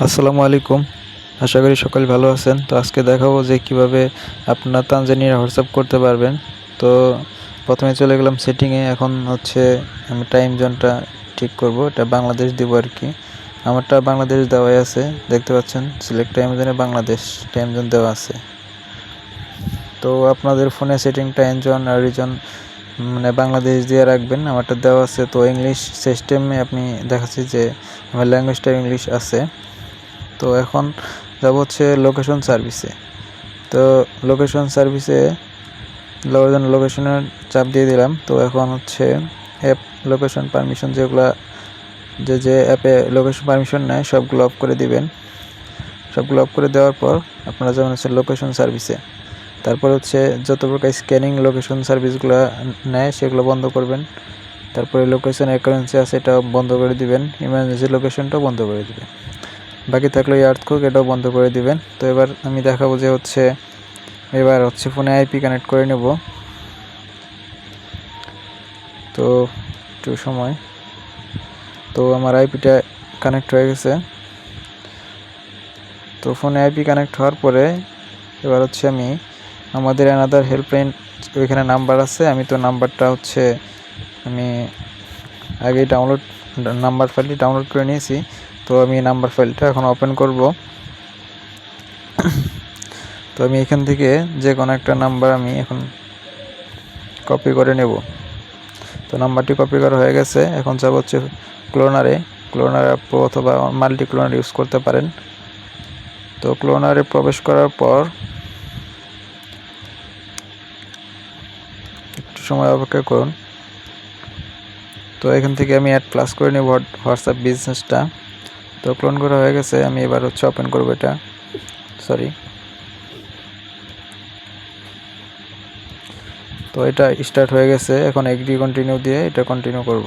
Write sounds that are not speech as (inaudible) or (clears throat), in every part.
আসসালামু আলাইকুম। আশা করি সকলে ভালো আছেন। তো আজকে দেখাবো যে কীভাবে আপনারা তানজানিয়ার হোয়াটসঅ্যাপ করতে পারবেন। তো প্রথমে চলে গেলাম সেটিংয়ে। এখন হচ্ছে আমি টাইম জোনটা ঠিক করব। এটা বাংলাদেশ দিব আর কি। আমারটা বাংলাদেশ দেওয়াই আছে। দেখতে পাচ্ছেন সিলেক্ট টাইম জোনে বাংলাদেশ টাইম জোন দেওয়া আছে। তো আপনাদের ফোনে সেটিং টাইম জোন আর রিজন মানে বাংলাদেশ দিয়ে রাখবেন। আমারটা দেওয়া আছে। তো ইংলিশ সিস্টেমে আপনি দেখাচ্ছি যে আমার ল্যাঙ্গুয়েজটা ইংলিশ আছে। তো এখন যাব হচ্ছে লোকেশন সার্ভিসে তো লোকেশন সার্ভিসে লোকেশন লোকেশনের চাপ দিয়ে দিলাম। তো এখন হচ্ছে অ্যাপ লোকেশন পারমিশন যেগুলো, যে যে অ্যাপে লোকেশন পারমিশন নেয়, সবগুলো অফ করে দিবেন। সবগুলো অফ করে দেওয়ার পর আপনারা যেমন হচ্ছে লোকেশন সার্ভিসে তারপর হচ্ছে যত প্রকার স্ক্যানিং লোকেশন সার্ভিসগুলো নেয়, সেগুলো বন্ধ করবেন। তারপরে লোকেশন অ্যাকারেন্সি আছে এটা বন্ধ করে দিবেন। ইমার্জেন্সি লোকেশনটাও বন্ধ করে দিবেন। বাকি থাকলে আর্থকুক এটাও বন্ধ করে দিবেন। তো এবার আমি দেখাবো যে হচ্ছে, এবার হচ্ছে ফোনে আইপি কানেক্ট করে নেব। তো একটু সময়। তো আমার আইপিটা কানেক্ট হয়ে গেছে। তো ফোনে আইপি কানেক্ট হওয়ার পরে এবার হচ্ছে আমি আমাদের অ্যানাদার হেল্পলাইন ওইখানে নাম্বার আছে। আমি তো নাম্বারটা হচ্ছে আমি আগেই ডাউনলোড নাম্বার ফাইলটি ডাউনলোড করে নিয়েছি। তো আমি নাম্বার ফাইলটা এখন ওপেন করব। তো আমি এখান থেকে যে কোনো একটা নাম্বার আমি এখন কপি করে নেব। তো নাম্বারটি কপি করা হয়ে গেছে। এখন যাব হচ্ছে ক্লোনারে ক্লোনার অ্যাপ অথবা মাল্টি ক্লোনার ইউজ করতে পারেন। তো ক্লোনারে প্রবেশ করার পর একটু সময় অপেক্ষা করুন। তো এখান থেকে আমি অ্যাড প্লাস করে নেব হোয়াটসঅ্যাপ বিজনেসটা তো ক্লোন করা হয়ে গেছে, আমি এবার হচ্ছে ওপেন করব এটা। সরি তো এটা স্টার্ট হয়ে গেছে, এখন এগ্রি কন্টিনিউ দিয়ে এটা কন্টিনিউ করব।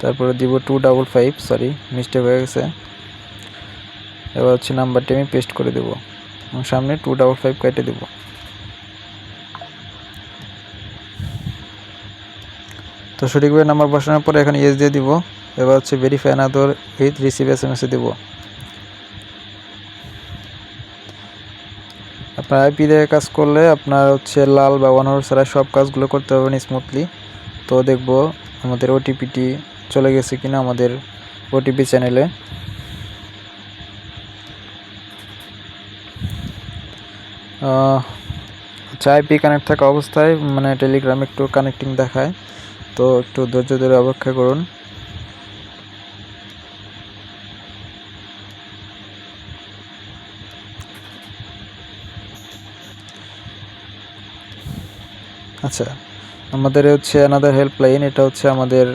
তারপরে দিব two double five sorry mistake হয়ে গেছে। এবার হচ্ছে নাম্বারটি আমি পেস্ট করে দেবো এবং সামনে টু ডাবল ফাইভ কেটে দেবো। তো সঠিকভাবে নাম্বার বসানোর পরে এখানে ইয়েস দিয়ে দিব। এবার হচ্ছে verify another with receive S M S দেবো। আপনার আইপি দিয়ে কাজ করলে আপনার হচ্ছে লাল বা ওয়ান আওয়ার ছাড়া সব কাজগুলো করতে পারবেন স্মুথলি তো দেখব আমাদের ওটিপিটি চলে গেছে কিনা আমাদের ওটিপি চ্যানেলে আচ্ছা আইপি কানেক্ট থাকা অবস্থায় মানে টেলিগ্রাম একটু কানেক্টিং দেখায়। তো একটু ধৈর্য ধরে অপেক্ষা করুন। আচ্ছা আমাদের হচ্ছে আনাদার হেল্পলাইন এটা হচ্ছে আমাদের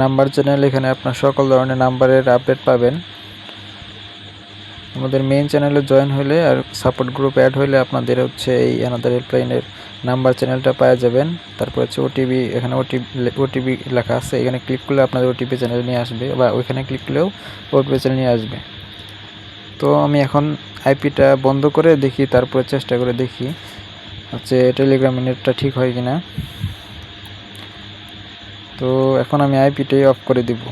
নাম্বার চ্যানেল এখানে আপনার সকল ধরনের নাম্বারের আপডেট পাবেন। আমাদের মেইন চ্যানেলে জয়েন হলে আর সাপোর্ট গ্রুপ অ্যাড হলে আপনাদের হচ্ছে এই আনাদার হেল্পলাইনের নাম্বার চ্যানেলটা পাওয়া যাবেন। তারপর হচ্ছে ওটিপি এখানে ওটিপি ওটিপি লেখা আছে, এখানে ক্লিক করলে আপনাদের ওটিপি চ্যানেল নিয়ে আসবে, বা ওইখানে ক্লিক করলেও ওটিপি চ্যানেল নিয়ে আসবে। তো আমি এখন আইপিটা বন্ধ করে দেখি, তারপরে চেষ্টা করে দেখি। হচ্ছে টেলিগ্রাম নেটটা ঠিক হয় কিনা। তো এখন আমি আইপিটি অফ করে দিব।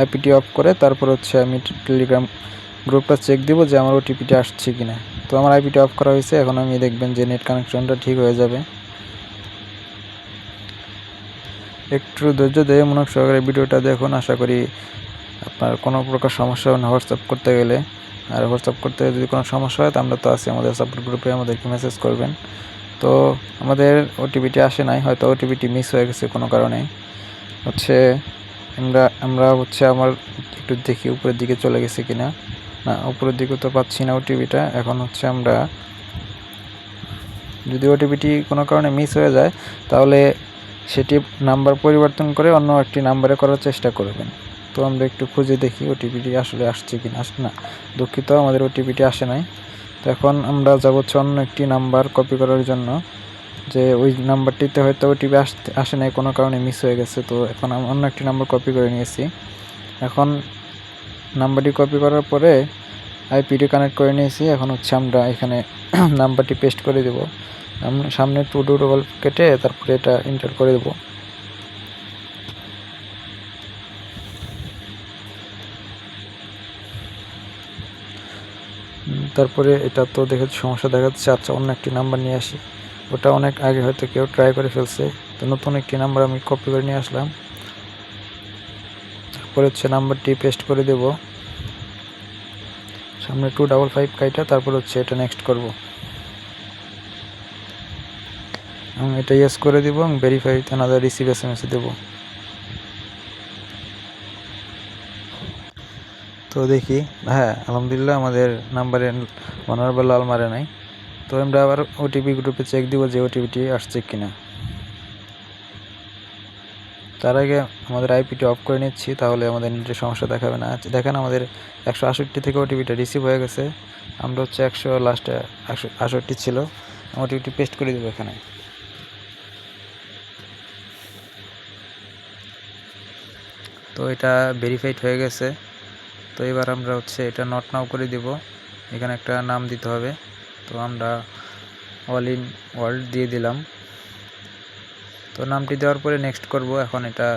আইপিটি অফ করে তারপর হচ্ছে আমি টেলিগ্রাম গ্রুপটা চেক দিব যে আমার ওটিপিটি আসছে কিনা। তো আমার আইপিটি অফ করা হয়েছে, এখন আমি দেখবেন যে নেট কানেকশনটা ঠিক হয়ে যাবে। একটু ধৈর্য দিয়ে মনোযোগ সহকারে ভিডিওটা দেখুন। আশা করি আপনার কোনো প্রকার সমস্যা হোয়াটসঅ্যাপ করতে গেলে আর হোয়াটসঅ্যাপ করতে যদি কোনো সমস্যা হয়, তো আমরা তো আছি আমাদের সাপোর্ট গ্রুপে আমাদেরকে মেসেজ করবেন। তো আমাদের ওটিপিটি আসে নাই, হয়তো ওটিপিটি মিস হয়ে গেছে কোনো কারণে। হচ্ছে আমরা আমরা হচ্ছে আমার একটু দেখি উপরের দিকে চলে গেছে কিনা। না, উপরের দিকে তো পাচ্ছি না ওটিপিটা এখন হচ্ছে আমরা যদি ওটিপিটি কোনো কারণে মিস হয়ে যায়, তাহলে সেটি নাম্বার পরিবর্তন করে অন্য একটি নাম্বারে করার চেষ্টা করবেন। তো আমরা একটু খুঁজে দেখি ওটিপিটি আসলে আসছে কি না আসছে না, দুঃখিত, আমাদের ওটিপিটি আসে নাই। তো এখন আমরা যাব হচ্ছে অন্য একটি নাম্বার কপি করার জন্য, যে ওই নাম্বারটিতে হয়তো ওটিপি আসতে আসে নাই, কোনো কারণে মিস হয়ে গেছে, তো এখন আমি, অন্য একটি নাম্বার কপি করে নিয়েছি। এখন নাম্বারটি কপি করার পরে আইপিটি কানেক্ট করে নিয়েছি, এখন হচ্ছে আমরা এখানে (clears throat) নাম্বারটি পেস্ট করে দেব। সামনে টু ডু ডবল কেটে তারপরে এটা এন্টার করে দেবো। তারপরে এটা তো দেখে সমস্যা দেখা যাচ্ছে আচ্ছা অন্য একটি নাম্বার নিয়ে আসি। ওটা অনেক আগে হয়তো কেউ ট্রাই করে ফেলছে, তো নতুন একটি নাম্বার আমি কপি করে নিয়ে আসলাম। তারপরে হচ্ছে নাম্বারটি পেস্ট করে দেব। সামনে টু ডাবল ফাইভ কাইটা, তারপর হচ্ছে এটা নেক্সট করব। এবং এটা ইয়েস করে দেবো এবং verify another receive S M S দেবো। তো দেখি। হ্যাঁ আলহামদুলিল্লাহ আমাদের নাম্বারে ওনার বা লাল মারে নাই। তো আমরা আবার ওটিপি গ্রুপে চেক দিব যে ওটিপিটি আসছে কিনা। তার আগে আমাদের আইপিটি অফ করে নিচ্ছি তাহলে আমাদের নেটের সমস্যা দেখাবে না। আচ্ছা, দেখেন আমাদের একশো আষট্টি থেকে ওটিপিটা রিসিভ হয়ে গেছে। আমরা হচ্ছে একশো লাস্টে একশো আষট্টি ছিল। ওটিপিটি পেস্ট করে দেবো এখানে। তো এটা ভেরিফাইড হয়ে গেছে। তো এবার আমরা হচ্ছে এটা নট নাও করে দিব। এখানে একটা নাম দিতে হবে। তো আমরা অল ইন ওয়ার্ল্ড দিয়ে দিলাম। তো নামটি দেওয়ার পরে নেক্সট করব। এখন এটা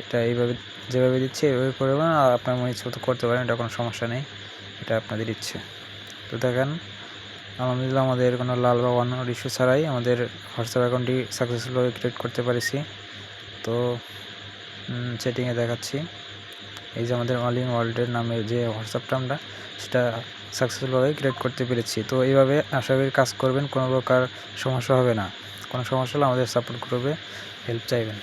এটা এইভাবে, যেভাবে দিচ্ছে এইভাবে করব না। আর আপনার মনে ইচ্ছে মতো করতে পারেন, এটা কোনো সমস্যা নেই। এটা আপনাদের ইচ্ছে। তো দেখেন, আলহামদুলিল্লাহ আমাদের কোনো লাল বা অন্য ইস্যু ছাড়াই আমাদের হোয়াটসঅ্যাপ অ্যাকাউন্টটি সাকসেসফুলভাবে ক্রিয়েট করতে পেরেছি। তো সেটিংয়ে দেখাচ্ছি। এই যে আমাদের অল ইন ওয়ার্ল্ডের নামে যে হোয়াটসঅ্যাপটা আমরা, সেটা সাকসেসফুলভাবে ক্রিয়েট করতে পেরেছি। তো এইভাবে আশা করি কাজ করবেন, কোনো প্রকার সমস্যা হবে না। কোনো সমস্যা হলে আমাদের সাপোর্ট করবে হেল্প চাইবেন।